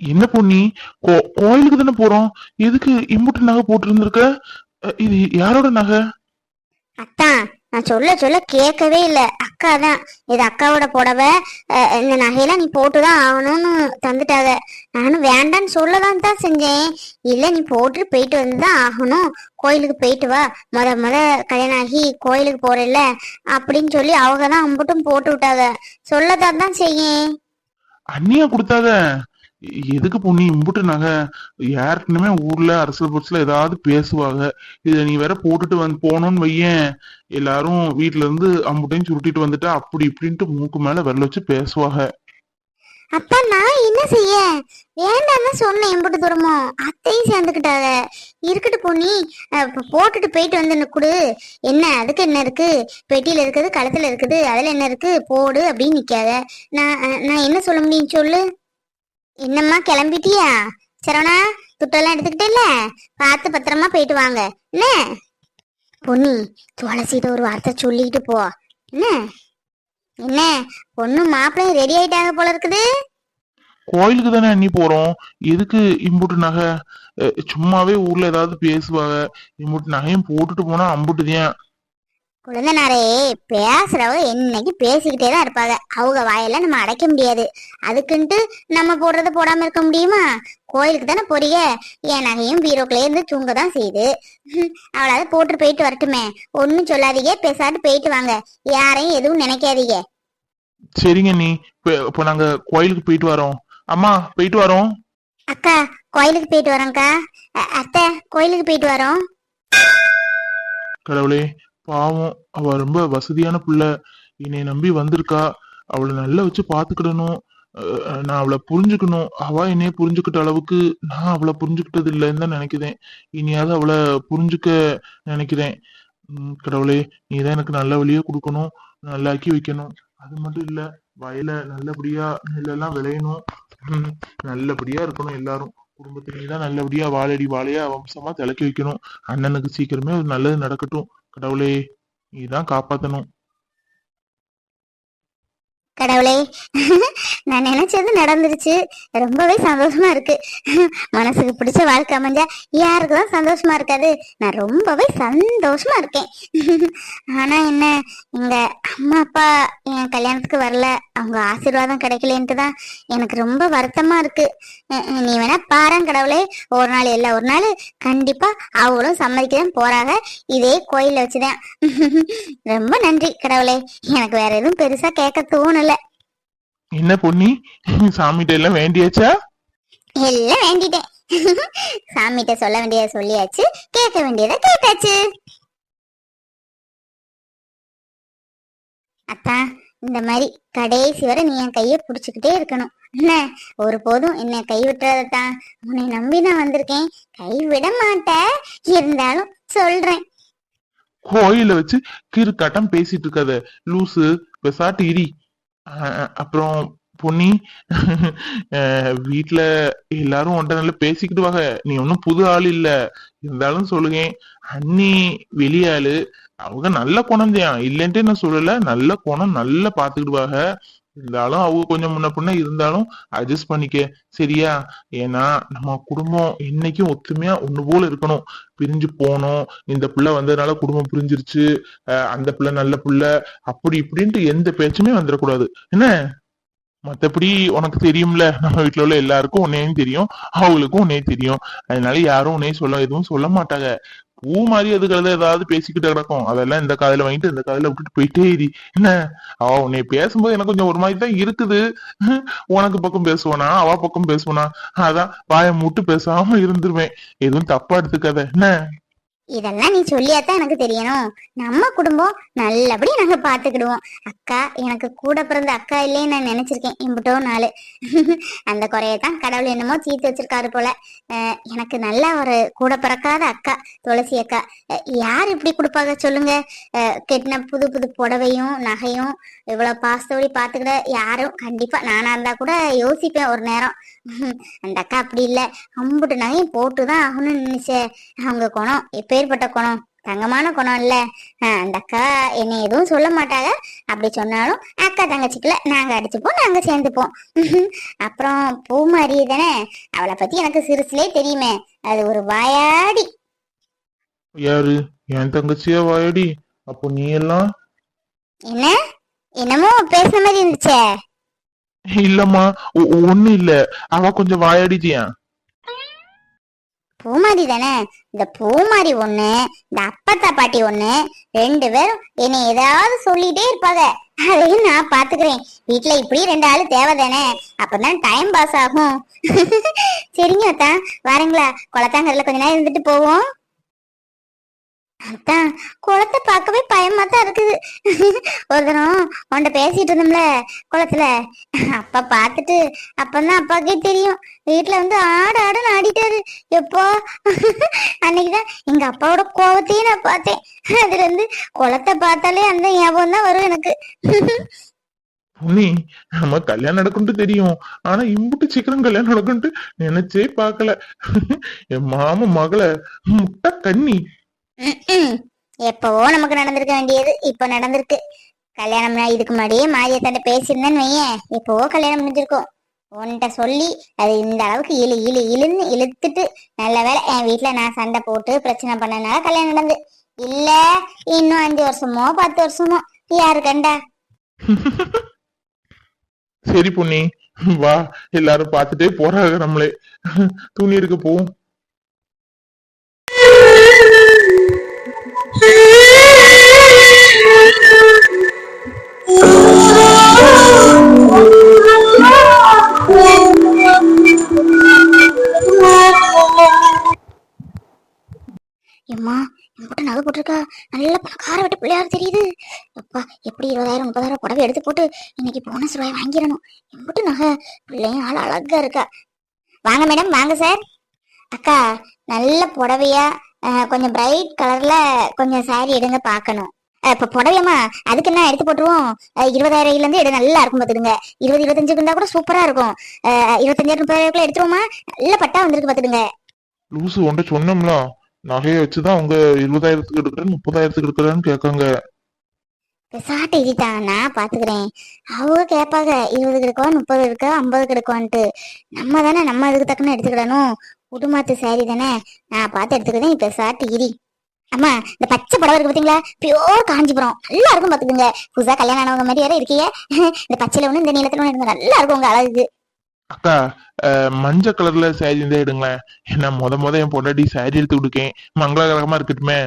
என்ன பொண்ணி கோ- கோயிலுக்கு தானே போறோம். எதுக்கு இம்புட்டு நகை போட்டு இருந்திருக்க இது யாரோட நகை? அத்தான் நான் சொல்ல சொல்ல கேட்கவே இல்லை. அக்கா தான். இது அக்காவோட புடவை. இந்த நகையெல்லாம் நீ போட்டுதான் ஆகணும்னு தந்துட்டாங்க நானும் வேண்டான்னு சொல்லதான் தான் செஞ்சேன். இல்ல நீ போட்டு போயிட்டு வந்து தான் ஆகணும். கோயிலுக்கு போயிட்டு வா. முத முத கல்யாணம் ஆகி கோயிலுக்கு போறேல்ல. அப்படின்னு சொல்லி அவங்க தான் அம்புட்டும் போட்டு விட்டாங்க சொல்லதான் தான் செய்யேன். அண்ணியா கொடுத்தாத? எதுக்கு பொண்ணு? இம்புட்டு நகை. யாருக்குமே ஊர்ல அரசியல் பட்சத்துல ஏதாவது பேசுவாங்க. இத நீ வேற போட்டுட்டு வந்து போனோம்னு வையேன். எல்லாரும் வீட்டுல இருந்து அம்புட்டையும் சுருட்டிட்டு வந்துட்டா அப்படி இப்படின்ட்டு மூக்கு மேல விரல வச்சு பேசுவாங்க. அப்பா நான் என்ன செய்ய? வேண்டாம்னு சொன்னேன் எம்புட்டு தூரமோ. அத்தையும் சேர்ந்துக்கிட்டாங்க. இருக்கட்டு பொண்ணி போட்டுட்டு போயிட்டு வந்து கொடு. என்ன? அதுக்கு என்ன இருக்கு? பெட்டியில இருக்குது கழுத்துல இருக்குது அதுல என்ன இருக்கு? போடு அப்படின்னு நிக்காத. நான் நான் என்ன சொல்ல முடியும்? சொல்லு. என்னம்மா கிளம்பிட்டியா? சரவணா துட்டெல்லாம் எடுத்துக்கிட்டேல்ல பார்த்து பத்திரமா போயிட்டு வாங்க. என்ன? பொன்னி துளசிட்ட ஒரு வார்த்தை சொல்லிக்கிட்டு போ. என்ன? என்ன? பொண்ணு மாப்பிள்ளையும் ரெடி ஆயிட்டாங்க போல இருக்குது. கோயிலுக்கு தானே அண்ணி போறோம். எதுக்கு இம்புட்டு நகை? சும்மாவே ஊர்ல ஏதாவது பேசுவாங்க. இம்புட்டு நகையும் போட்டுட்டு போனா அம்புட்டுதான். குழந்தனாரே பேசுறவங்க என்னைக்கு பேசிக்கிட்டே தான் இருப்பாங்க. அவங்க வாயெல்லாம் நம்ம அடைக்க முடியாது. அதுக்குன்ட்டு நம்ம போடுறத போடாம இருக்க முடியுமா? கோயிலுக்கு தானே போறீங்க? என் நகையும் பீரோக்குள்ளே இருந்து தூங்க தான் செய்யுது. அவளாவது போட்டு போயிட்டு வரட்டுமே. ஒன்னும் சொல்லாதீங்க பேசாட்டு போயிட்டு வாங்க. யாரையும் எதுவும் நினைக்காதீங்க. சரிங்க நீ இப்ப நாங்க கோயிலுக்கு போயிட்டு வரோம். அம்மா போயிட்டு வரோம். அக்கா கோயிலுக்கு போயிட்டு வரோம்க்கா. அத்தை கோயிலுக்கு போயிட்டு வரோம். கடவுளே பாவம். அவ ரொம்ப வசதியான புள்ள. என்னை நம்பி வந்திருக்கா. அவளை நல்லா வச்சு பாத்துக்கிடணும். நான் அவளை புரிஞ்சுக்கணும். அவ என்னைய புரிஞ்சுக்கிட்ட அளவுக்கு நான் அவளை புரிஞ்சுக்கிட்டது இல்லைன்னு தான் நினைக்கிறேன். இனியாவது அவளை புரிஞ்சுக்க நினைக்கிறேன். உம் கடவுளே நீதான் எனக்கு நல்ல வழியா கொடுக்கணும். நல்லாக்கி வைக்கணும். அது மட்டும் இல்ல வயல நல்லபடியா நெல்லெல்லாம் விளையணும். உம் நல்லபடியா இருக்கணும் எல்லாரும். குடும்பத்துல தான் நல்லபடியா வாழடி வாழையா வம்சமா திளக்கி வைக்கணும். அண்ணனுக்கு சீக்கிரமே ஒரு நல்லது நடக்கட்டும். கடவுளே நீதான் காப்பாத்தணும். கடவுளே. நான் நினைச்சது நடந்துருச்சு. ரொம்பவே சந்தோஷமா இருக்கு. மனசுக்கு பிடிச்ச வாழ்க்கை அமைஞ்சா யாருக்கு தான் சந்தோஷமா இருக்காது? நான் ரொம்பவே சந்தோஷமா இருக்கேன். ஆனா என்ன எங்க அம்மா அப்பா என் கல்யாணத்துக்கு வரல. அவங்க ஆசீர்வாதம் கிடைக்கலன்ட்டு தான் எனக்கு ரொம்ப வருத்தமா இருக்கு. நீ வேணா பாரேன் கடவுளே. ஒரு நாள் இல்லை ஒரு நாள் கண்டிப்பா அவங்களும் சம்மதிக்க தான் போறாங்க. இதே கோயில வச்சுதான். ரொம்ப நன்றி கடவுளே. எனக்கு வேற எதுவும் பெருசா கேட்க தோணல. என்ன பொன்னி? சாமிகிட்ட எல்லாம் வேண்டியாச்சா? எல்லாம் வேண்டிட்டேன். சாமிகிட்ட சொல்ல வேண்டியதை சொல்லியாச்சு. கேட்க வேண்டியதை கேட்டாச்சு. அத்தா இந்த மாதிரி கடைசி வரை நீ என் கையை பிடிச்சுக்கிட்டே இருக்கணும். என்ன ஒரு போதும் என்னை கை விட்டுறதான் உன்னை நம்பி நான் வந்திருக்கேன். கை விட மாட்டேன். இருந்தாலும் சொல்றேன். கோயில வச்சு கிறுக்காட்டம் பேசிட்டு இருக்காத. லூசு பெசாட்டு இரி அப்புறம் பொன்னி அஹ் வீட்ல எல்லாரும் உன்ட்ட நல்லா பேசிக்கிட்டு வாங்க நீ ஒன்னும் புது ஆள் இல்ல. இருந்தாலும் சொல்லுங்க. அண்ணி வெளியாளு அவங்க நல்ல குணம் தான். இல்லைன்ட்டு நான் சொல்லல. நல்ல குணம் நல்லா பாத்துக்கிடுவாங்க. இருந்தாலும் அவங்க கொஞ்சம் முன்ன பின்ன இருந்தாலும் அட்ஜஸ்ட் பண்ணிக்க. சரியா? ஏன்னா நம்ம குடும்பம் என்னைக்கும் ஒத்துமையா ஒண்ணு போல இருக்கணும். பிரிஞ்சு போனோம். இந்த பிள்ளை வந்ததுனால குடும்பம் பிரிஞ்சிருச்சு. அஹ் அந்த பிள்ளை நல்ல பிள்ளை. அப்படி இப்படின்ட்டு எந்த பேச்சுமே வந்துடக்கூடாது. என்ன? மத்தபடி உனக்கு தெரியும்ல. நம்ம வீட்டுல உள்ள எல்லாருக்கும் உன்னையும் தெரியும். அவங்களுக்கும் உன்னையும் தெரியும். அதனால யாரும் உன்னையும் சொல்ல எதுவும் சொல்ல மாட்டாங்க. பூ மாதிரி அதுக்கெல்லாம் ஏதாவது பேசிக்கிட்டு கிடக்கும். அதெல்லாம் இந்த காதல வாங்கிட்டு இந்த காதல விட்டுட்டு போயிட்டே இரு. என்ன? அவ உன்னை பேசும்போது எனக்கு கொஞ்சம் ஒரு மாதிரி தான் இருக்குது. உனக்கு பக்கம் பேசுவானா? அவ பக்கம் பேசுவானா? அதான் வாயை மூட்டு பேசாம இருந்துருவேன். எதுவும் தப்பா எடுத்துக்காத. என்ன? இதெல்லாம் நீ சொல்லியாத்தான் எனக்கு தெரியணும். நம்ம குடும்பம் நல்லபடி நாங்க பாத்துக்கிடுவோம். அக்கா எனக்கு கூட பிறந்த அக்கா இல்லைன்னு நான் நினைச்சிருக்கேன். இம்புட்டோ நாள். அந்த குறையத்தான் கடவுள் என்னமோ தீர்த்து வச்சிருக்காரு போல. அஹ் எனக்கு நல்ல ஒரு கூட பிறக்காத அக்கா துளசி அக்கா. யார் இப்படி கொடுப்பாங்க சொல்லுங்க. அஹ் கெட்டின புது புது புடவையும் நகையும் இவ்வளவு பாசத்தோடி பாத்துக்கிட யாரும் கண்டிப்பா நானா இருந்தா கூட யோசிப்பேன் ஒரு நேரம். அந்த அக்கா அப்படி இல்ல. அம்புட்டு நகையும் போட்டுதான் ஆகணும்னு நினைச்சேன் அவங்க குணம் எப்பேற்பட்ட குணம்? தங்கமான குணம் இல்ல. அந்த அக்கா என்னை எதுவும் சொல்ல மாட்டாங்க அப்படி சொன்னாலும் அக்கா தங்கச்சிக்குள்ள நாங்க அடிச்சுப்போம் நாங்க சேர்ந்துப்போம். அப்புறம் பூமாரி தானே? அவளை பத்தி எனக்கு சிறுசுலே தெரியுமே. அது ஒரு வாயாடி. யாரு? என் தங்கச்சியா வாயடி? அப்போ நீ எல்லாம்? என்ன? என்னமோ பேசுன மாதிரி இருந்துச்சே. இல்லம்மா ஒ- ஒண்ணும் இல்ல. அவ கொஞ்சம் வாயாடிட்டியா பூமாரி தானே? இந்த பூமாரி ஒண்ணு இந்த அப்பத்தா பாட்டி ஒண்ணு ரெண்டு பேரும் என்னை ஏதாவது சொல்லிட்டே இருப்பாங்க. அதையும் நான் பாத்துக்கிறேன். வீட்ல இப்படி ரெண்டு ஆளு தேவை தானே? அப்பதான் டைம் பாஸ் ஆகும். சரிங்க அத்தான் வாருங்களா. குளத்தாங்கரில் கொஞ்ச நேரம் இருந்துட்டு போவோம். அதான் குளத்தை பார்க்கவே பயமா தான் இருக்குது. ஒரு தினம் உன்கிட்ட பேசிட்டு இருந்தோம்ல குளத்துல. அப்பா பார்த்துட்டு அப்பதான் அப்பாக்கே தெரியும். வீட்டுல வந்து ஆடு ஆடுன்னு ஆடிட்டாரு. எப்போ? அன்னைக்குதான் எங்க அப்பாவோட கோவத்தையும் நான் பார்த்தேன். அதுல இருந்து குளத்தை பார்த்தாலே அந்த ஞாபகம் தான் வரும் எனக்கு. பொன்னி நம்ம கல்யாணம் நடக்கும்னு தெரியும். ஆனா இம்புட்டு சீக்கிரம் கல்யாணம் நடக்கும்ட்டு நினைச்சே பாக்கல என் மாம மகளை முட்டை கண்ணி. எப்பவோ நமக்கு நடந்திருக்க வேண்டியது இப்ப நடந்திருக்கு. கல்யாணம் இதுக்கு முன்னாடியே மாரியத்தாண்ட பேசியிருந்தேன்னு வையேன் எப்பவோ கல்யாணம் முடிஞ்சிருக்கும். உன்கிட்ட சொல்லி அது இந்த அளவுக்கு இழு இழு இழுன்னு இழுத்துட்டு நல்ல வேலை என் வீட்டுல நான் சண்டை போட்டு பிரச்சனை பண்ணனால கல்யாணம் நடந்து. இல்ல இன்னும் அஞ்சு வருஷமோ பத்து வருஷமோ யாரு கண்டா? சரி பொன்னி. வா எல்லாரும் பார்த்துட்டே போறாங்க நம்மளே. துணி இருக்க போவோம் எம்மா என்கிட்ட நகை போட்டிருக்கா. நல்ல பணக்கார விட்டு பிள்ளையார் தெரியுது. அப்பா எப்படி இருபதாயிரம் முப்பதாயிரம் புடவை எடுத்து போட்டு இன்னைக்கு போனஸ் ரூபாய் வாங்கிடணும். என்கிட்ட நகை பிள்ளையும் ஆள் அழகா இருக்கா. வாங்க மேடம் வாங்க சார் அக்கா நல்ல புடவையா கொஞ்சம் பிரைட் கலர்ல கொஞ்சம் சாரி எடுங்க பார்க்கணும். இப்ப புடவையம்மா அதுக்கு என்ன எடுத்து போட்டுருவோம்? இருபதாயிரம் இருந்து எடு நல்லா இருக்கும் பாத்துடுங்க இருபது இருபத்தஞ்சுக்கு இருந்தா கூட சூப்பரா இருக்கும். இருபத்தஞ்சாயிரம் முப்பதாயிரம் எடுத்துருவோமா நல்ல பட்டா வந்திருக்கு பாத்துடுங்க லூசு உன்ட்ட சொன்னோம்ல நகையை வச்சுதான் அவங்க இருபதாயிரத்துக்கு எடுக்கிறேன் முப்பதாயிரத்துக்கு எடுக்கிறேன்னு கேட்காங்க சாட்டை இதுதான் நான் பாத்துக்கிறேன். அவங்க கேட்பாங்க இருபது எடுக்கவா முப்பது இருக்கோ ஐம்பது எடுக்கவான்ட்டு நம்ம தானே நம்ம அதுக்கு தக்கன எடுத்துக்கிடணும். உடுமாத்து சாரி தானே? நான் பார்த்து எடுத்துக்கிறேன். இப்ப சாட்டு இரி. அம்மா இந்த பச்சை புடவை இருக்கு பாத்தீங்களா? பியோர் காஞ்சிபுரம். நல்லா இருக்கும் பாத்துக்கோங்க. புதுசா கல்யாணம் ஆனவங்க மாதிரி வேற இருக்கீங்க இந்த பச்சையில ஒண்ணு இந்த நீளத்துல ஒண்ணு எடுங்க. நல்லா இருக்கும் உங்க அழகுக்கு. அக்கா அஹ், மஞ்சள் கலர்ல சாரி இருந்தா எடுங்களேன். ஏன்னா முத முத என் பொண்டாட்டி சாரி எடுத்து கொடுக்கேன். மங்களகரமா இருக்கட்டுமே.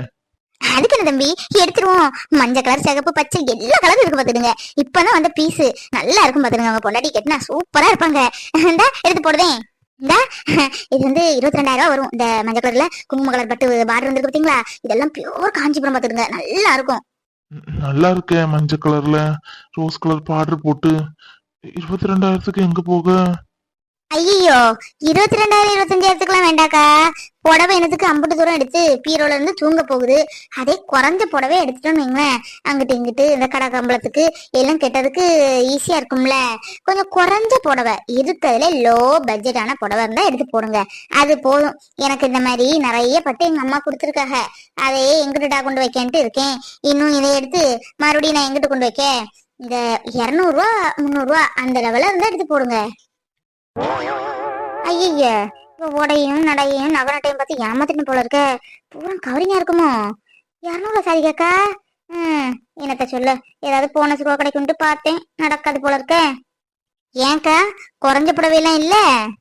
அதுக்கு என்ன தம்பி? எடுத்துருவோம். மஞ்சள் கலர் சிகப்பு பச்சை எல்லா கலரும் இருக்கு பாத்துடுங்க இப்பதான் வந்த பீஸ் நல்லா இருக்கும் பாத்துடுங்க அவங்க பொண்டாட்டி கட்டினா சூப்பரா இருப்பாங்க. எடுத்து போடுதேன் இந்தா. இது வந்து இருபத்தி ரெண்டாயிரம் ரூபாய் வரும். இந்த மஞ்சள் கலர்ல குங்கும கலர் பட்டு பார்டர் வந்துருக்கு பாத்தீங்களா இதெல்லாம் பியூர் காஞ்சிபுரம் பாத்துடுங்க நல்லா இருக்கும். நல்லா இருக்கு மஞ்சள் கலர்ல ரோஸ் கலர் பார்டர் போட்டு. இருபத்தி ரெண்டாயிரத்துக்கு எங்க போக? ஐயோ இருபத்தி ரெண்டாயிரம் இருபத்தஞ்சாயிரத்துக்குலாம் வேண்டாக்கா. புடவை என்னத்துக்கு அம்புட்டு தூரம் எடுத்து பீரோல இருந்து தூங்க போகுது. அதே குறைஞ்ச புடவை எடுத்துட்டோம்னு வைங்களேன். அங்கிட்டு இங்கிட்டு இந்த கடை கம்பளத்துக்கு எல்லாம் கெட்டதுக்கு ஈஸியா இருக்கும்ல. கொஞ்சம் குறைஞ்ச புடவை இருக்கிறதுல லோ பட்ஜெட்டான புடவை இருந்தா எடுத்து போடுங்க. அது போதும். எனக்கு இந்த மாதிரி நிறைய பட்டு எங்க அம்மா கொடுத்துருக்காங்க. அதையே எங்கிட்டுடா கொண்டு வைக்கன்ட்டு இருக்கேன். இன்னும் இதை எடுத்து மறுபடியும் நான் எங்கிட்டு கொண்டு வைக்க? இந்த இரநூறுவா முந்நூறுவா அந்த லெவலில் இருந்தால் எடுத்து போடுங்க. ஐய உடையும் நடையும் நகை நட்டையும் பார்த்து ஏமாத்திட்டு போல இருக்க. பூரா கவரிங்கா இருக்குமோ? இரநூறுவா சாரி கேக்கா? ம் என்னத்த சொல்ல? ஏதாவது போன ரூபா கிடைக்கும்ட்டு பார்த்தேன். நடக்காது போல இருக்க. ஏங்கா குறைஞ்ச புடவையெல்லாம் இல்ல?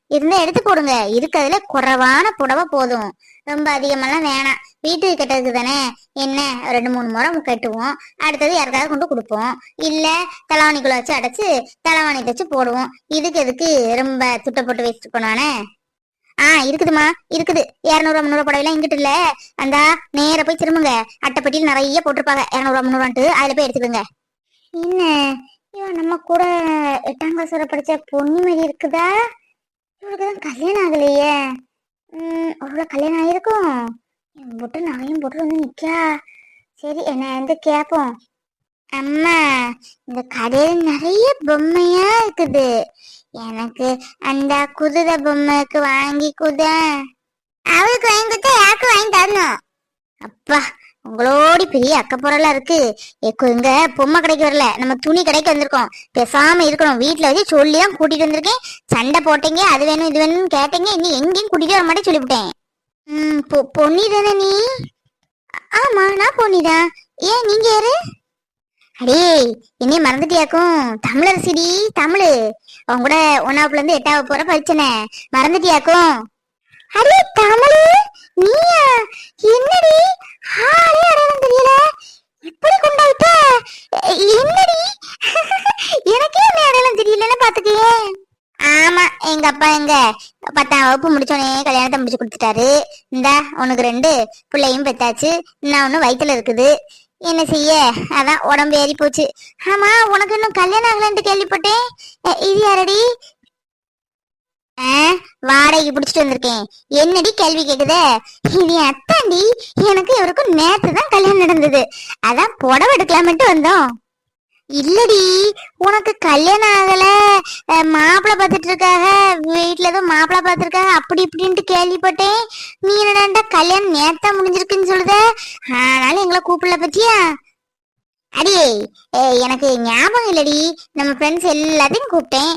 இருந்தா எடுத்து போடுங்க. இருக்கிறதுல குறைவான புடவை போதும். ரொம்ப அதிகமெல்லாம் வேணாம். வீட்டுக்கு கெட்டதுக்கு தானே? என்ன? ரெண்டு மூணு முறை கட்டுவோம். அடுத்தது யாருக்காவது கொண்டு கொடுப்போம். இல்ல தலைவாணிக்குள்ள வச்சு அடைச்சு தலைவாணி தச்சு போடுவோம். இதுக்கு எதுக்கு ரொம்ப துட்டை போட்டு வச்சுட்டு போனானே ஆ இருக்குதுமா இருக்குது. இரநூறுவா முந்நூறு புடவைலாம் இங்கிட்டு இல்ல. அந்த நேர போய் திரும்புங்க. அட்டைப்பட்டியில் நிறைய போட்டிருப்பாங்க. இரநூறுவா முந்நூறுவான்ட்டு. அதுல போய் எடுத்துக்கோங்க. என்ன? ஐயோ நம்ம கூட எட்டாம் கிளாஸ் வரை படிச்ச பொண்ணு மாதிரி இருக்குதா? இவளுக்கு தான் கல்யாணம் ஆகலையே. அவ்வளோ கல்யாணம் ஆகிருக்கும் என் போட்டு நகையும் போட்டு வந்து நிக்கா. சரி என்ன வந்து கேட்போம் அம்மா இந்த கடையில் நிறைய பொம்மையா இருக்குது. எனக்கு அந்த குதிரை பொம்மைக்கு வாங்கி குத அவளுக்கு வாங்கி கொடுத்தா யாருக்கு வாங்கி தரணும்? அப்பா உங்களோடி பெரிய அக்கப்பொருளா இருக்கு. எக்கு இங்க பொம்மை கடைக்கு வரல. நம்ம துணி கடைக்கு வந்திருக்கோம். பேசாம இருக்கணும். வீட்டுல வச்சு சொல்லி தான் கூட்டிட்டு வந்திருக்கேன். சண்டை போட்டீங்க அது வேணும் இது வேணும்னு கேட்டீங்க. இன்னும் எங்கேயும் கூட்டிட்டு வர மாட்டேன் சொல்லிவிட்டேன். ம் பொ- பொன்னி தானே? நீ ஆமா நான் பொன்னிதான் ஏன் நீங்க யாரு? அடே என்னைய மறந்துட்டியாக்கும். தமிழர் சிடி தமிழ். அவங்க கூட ஒன்னாப்புல இருந்து எட்டாவது போற பரிச்சனை மறந்துட்டியாக்கும். அடே தமிழ் நீயா? என்னடி? ஆளே அடையாளம் தெரியல. இப்படி குண்டாயிட்ட என்னடி? எனக்கே என்ன அடையாளம் தெரியலன்னு பாத்துக்கே ஆமா எங்க அப்பா எங்க? பத்தாம் வகுப்பு முடிச்சோடனே கல்யாணத்தை முடிச்சு கொடுத்துட்டாரு. இந்தா உனக்கு ரெண்டு பிள்ளையும் பெத்தாச்சு. நான் ஒண்ணு வயித்துல இருக்குது. என்ன செய்ய? அதான் உடம்பு ஏறி போச்சு ஆமா உனக்கு இன்னும் கல்யாணம் ஆகலன்ட்டு கேள்விப்பட்டேன். இது யாரடி? வாடகைக்கு பிடிச்சிட்டு வந்திருக்கேன். என்னடி கேள்வி கேக்குதே? இது அத்தாண்டி எனக்கு இவருக்கும் நேத்து தான் கல்யாணம் நடந்தது. அதான் புடவை எடுக்கலாமட்டு வந்தோம். இல்லடி உனக்கு கல்யாணம் ஆகல. மாப்பிள்ள பார்த்துட்டு இருக்காக வீட்டுல ஏதோ மாப்பிள்ள பார்த்துருக்காங்க அப்படி இப்படின்ட்டு கேள்விப்பட்டேன். நீ என்னடா கல்யாணம் நேத்தா முடிஞ்சிருக்குன்னு சொல்லுத? ஆனாலும் எங்களை கூப்பிடல பத்தியா? அடி ஏய், எனக்கு ஞாபகம் இல்லடி. நம்ம ஃப்ரெண்ட்ஸ் எல்லாத்தையும் கூப்பிட்டேன்.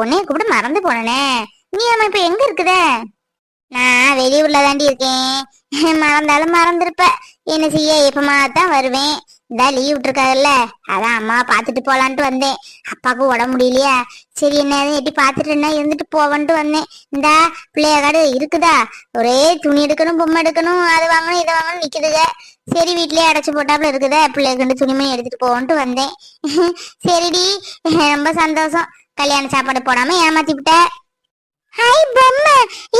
உன்னையும் கூப்பிட்டு மறந்து போனனே. நீ நம்ம இப்ப எங்க இருக்குத நான் வெளியூர்ல தாண்டி இருக்கேன். மறந்தாலும் மறந்துருப்ப. என்ன செய்ய? எப்பமா தான் வருவேன். இந்த லீவ் விட்டுருக்காருல்ல. அதான் அம்மா பார்த்துட்டு போலான்ட்டு வந்தேன். அப்பாவுக்கு உடம்பு முடியலையா? சரி என்ன எட்டி பார்த்துட்டு என்ன இருந்துட்டு போவன்ட்டு வந்தேன். இந்தா பிள்ளைய காடு இருக்குதா? ஒரே துணி எடுக்கணும் பொம்மை எடுக்கணும் அது வாங்கணும் இதை வாங்கணும் நிக்குதுங்க. சரி வீட்லயே அடைச்சு போட்டாப்புல இருக்குதே? பிள்ளைகண்டு துணிமணி எடுத்துட்டு போவன்ட்டு வந்தேன். சரிடி. ரொம்ப சந்தோஷம். கல்யாண சாப்பாடு போடாம ஏமாத்தி விட்ட. ஹாய் பொம்மை.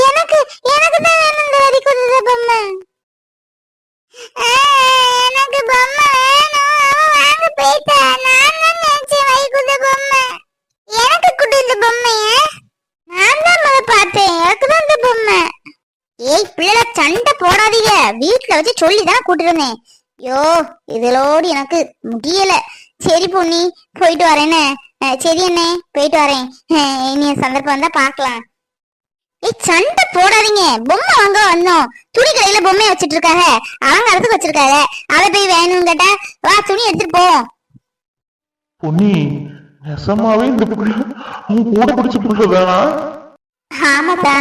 எனக்கு எனக்கு தான் வேணும் இந்த வரி குதிரை பொம்மை. எனக்கு பொம்மை வேணும். அவன் வாங்க போயிட்டா. நான் தான் நினைச்சேன் வை குதிரை பொம்மை. எனக்கு குடு இந்த பொம்மைய நான் தான் முத பார்த்தேன் எனக்கு தான் இந்த பொம்மை ஏய் பிள்ளைல சண்டை போடாதீங்க. வீட்ல வச்சு சொல்லி தான் கூட்டிட்டு வந்தேன் ஐயோ இதலோடு எனக்கு முடியல. சரி பொன்னி போயிட்டு வரேனே. அஹ், சரி அண்ணே போயிட்டு வரேன். அஹ், இனி சந்தர்ப்பம் வந்தா பார்க்கலாம். ஏய் சண்டை போடாதீங்க. பொம்மை வாங்க வந்தோம். துணி கடையில பொம்மையை வச்சிட்டு இருக்காங்க. அலங்காரத்துக்கு வச்சிருக்காங்க. அதை போய் வேணும்னு கேட்டா வா துணி எடுத்துட்டு போ. பொன்னி நெசமாவே இந்த கூட பிடிச்ச பிள்ளை தானா ஆமாத்தா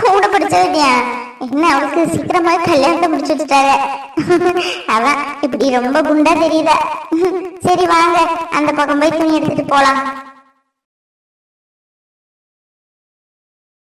கூட படிச்சதுட்டியா என்ன அவளுக்கு சீக்கிரமா கல்யாணத்தை முடிச்சு வச்சுட்டாரு அதான் இப்படி ரொம்ப குண்டா தெரியுதா. சரி வாங்க. அந்த பக்கம் போய் துணி எடுத்துட்டு போலாம்.